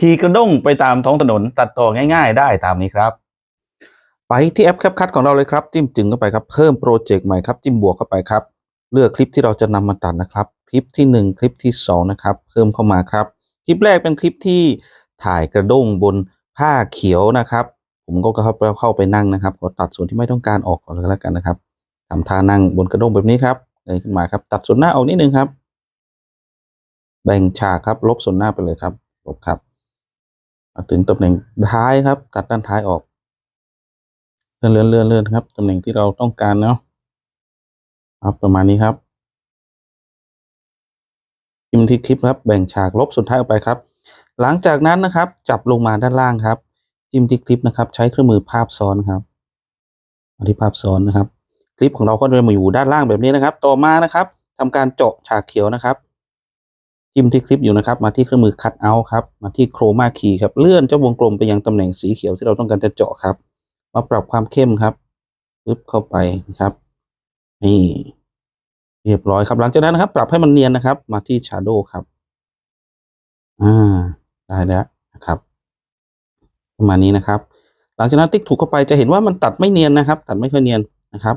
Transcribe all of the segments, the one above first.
ขี่กระด้งไปตามท้องถนนตัดต่อง่ายๆ ได้ตามนี้ครับ ไปที่แอป CapCut ของเราเลยครับ จิ้มจึงเข้าไปครับ เพิ่มโปรเจกต์ใหม่ครับ จิ้มบวกเข้าไปครับ เลือกคลิปที่เราจะนำมาตัดนะครับ คลิปที่ 1 คลิปที่ 2 นะครับ เพิ่มเข้ามาครับ คลิปแรกเป็นคลิปที่ถ่ายกระด้งบนผ้าเขียวนะครับ ผมก็เข้าไปเข้าไปนั่งนะครับ ขอตัดส่วนที่ไม่ต้องการออกก่อนเลยแล้วกันนะครับทำท่านั่งบนกระด้งแบบนี้ครับเลยขึ้นมาครับ ตัดส่วนหน้าออกนิดนึงครับ แบ่งฉากครับ ลบส่วนหน้าไปเลยครับ ลบครับ ถึงตำแหน่งท้ายครับ ตัดด้านท้ายออก เลื่อนเลื่อนเลื่อนเลื่อนครับตำแหน่งที่เราต้องการเนาะครับประมาณนี้ครับพิมพ์ที่คลิปครับ แบ่งฉากลบส่วนท้ายออกไปครับ หลังจากนั้นนะครับ จับลงมาด้านล่างครับ จิ้มที่คลิปนะครับ ใช้เครื่องมือภาพซ้อนครับมาที่ภาพซ้อนนะครับ คลิปของเราก็จะมาอยู่ด้านล่างแบบนี้นะครับ ต่อมานะครับทำการเจาะฉากเขียวนะครับ จิ้มที่คลิปอยู่นะครับ มาที่เครื่องมือ cut out ครับ มาที่โครมาคีย์ครับ เลื่อนเจ้าวงกลมไปยังตำแหน่งสีเขียวที่เราต้องการจะเจาะครับ มาปรับความเข้มครับปึ๊บเข้าไปนะครับ นี่เรียบร้อยครับ หลังจากนั้นนะครับ ปรับให้มันเนียนนะครับ มาที่ shadow ครับ อ่า ได้แล้วนะครับประมาณนี้นะครับ หลังจากนั้นติ๊กถูกเข้าไปจะเห็นว่ามันตัดไม่เนียนนะครับ ตัดไม่ค่อยเนียนนะครับ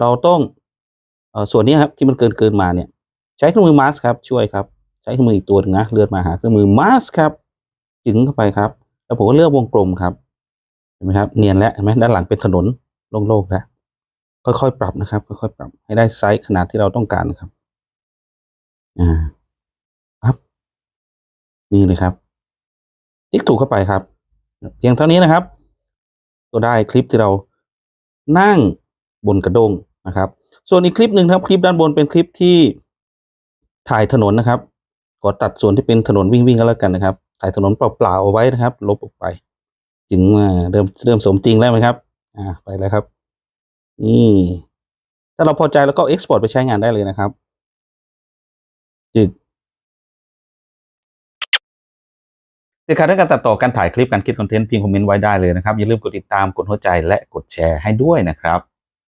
เราต้องเอ่อส่วนนี้ครับที่มันเกินเกินมาเนี่ย ใช้เครื่องมือมาสครับช่วยครับ ใช้เครื่องมืออีกตัวหนึงนะเลื่อนมาหาเครื่องมือมาสครับ จึงเข้าไปครับ แล้วผมก็เลือกวงกลมครับเห็นไหมครับเนียนแล้วเห็นไหมด้านหลังเป็นถนนโล่งๆแล้วค่อยๆปรับนะครับค่อยๆปรับให้ได้ไซส์ขนาดที่เราต้องการนะครับอ่าครับนี่เลยครับติ๊กถูกเข้าไปครับ เพียงเท่านี้นะครับ ก็ได้คลิปที่เรานั่งบนกระด้งนะครับ ส่วนอีกคลิปหนึ่งครับ คลิปด้านบนเป็นคลิปที่ถ่ายถนนนะครับ ขอตัดส่วนที่เป็นถนนวิ่งวิ่งๆก็แล้วกันนะครับถ่ายถนนเปล่าๆเอาไว้นะครับ ลบออกไป จึงมาเริ่มเริ่มสมจริงแล้วไหมครับ อ่าไปแล้วครับ นี่ถ้าเราพอใจแล้วก็เอ็กซ์พอร์ตไปใช้งานได้เลยนะครับจึกเด็ดขาดเรื่องการตัดต่อการถ่ายคลิปการคิดคอนเทนต์เพียงคอมเมนต์ไว้ได้เลยนะครับ อย่าลืมกดติดตามกดหัวใจและกดแชร์ให้ด้วยนะครับ